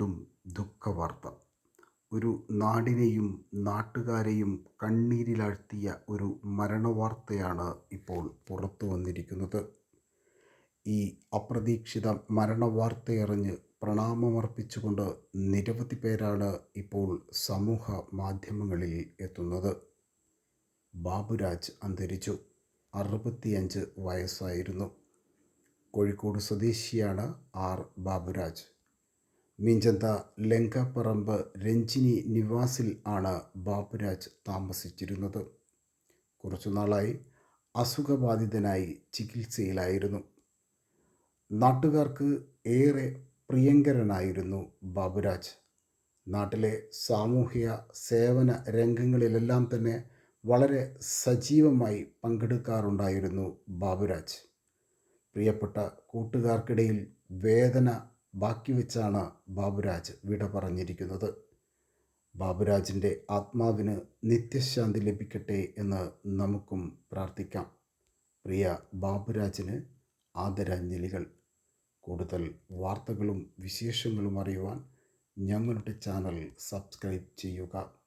വീണ്ടും ദുഃഖവാർത്ത. ഒരു നാടിനെയും നാട്ടുകാരെയും കണ്ണീരിലാഴ്ത്തിയ ഒരു മരണവാർത്തയാണ് ഇപ്പോൾ പുറത്തു വന്നിരിക്കുന്നത്. ഈ അപ്രതീക്ഷിത മരണവാർത്തയറിഞ്ഞ് പ്രണാമമർപ്പിച്ചുകൊണ്ട് നിരവധി പേരാണ് ഇപ്പോൾ സമൂഹ മാധ്യമങ്ങളിൽ എത്തുന്നത്. ബാബുരാജ് അന്തരിച്ചു. അറുപത്തിയഞ്ച് വയസ്സായിരുന്നു. കോഴിക്കോട് സ്വദേശിയാണ് ആർ ബാബുരാജ്. മീഞ്ചന്ത ലങ്കപ്പറമ്പ് രഞ്ജിനി നിവാസിൽ ആണ് ബാബുരാജ് താമസിച്ചിരുന്നത്. കുറച്ചുനാളായി അസുഖബാധിതനായി ചികിത്സയിലായിരുന്നു. നാട്ടുകാർക്ക് ഏറെ പ്രിയങ്കരനായിരുന്നു ബാബുരാജ്. നാട്ടിലെ സാമൂഹിക സേവന രംഗങ്ങളിലെല്ലാം തന്നെ വളരെ സജീവമായി പങ്കെടുക്കാറുണ്ടായിരുന്നു ബാബുരാജ്. പ്രിയപ്പെട്ട കൂട്ടുകാർക്കിടയിൽ വേദന ബാക്കി വെച്ചാണ് ബാബുരാജ് വിട പറഞ്ഞിരിക്കുന്നത്. ബാബുരാജിന്റെ ആത്മാവിന് നിത്യശാന്തി ലഭിക്കട്ടെ എന്ന് നമുക്കും പ്രാർത്ഥിക്കാം. പ്രിയ ബാബുരാജിന് ആദരാഞ്ജലികൾ. കൂടുതൽ വാർത്തകളും വിശേഷങ്ങളും അറിയുവാൻ ഞങ്ങളുടെ ചാനൽ സബ്സ്ക്രൈബ് ചെയ്യുക.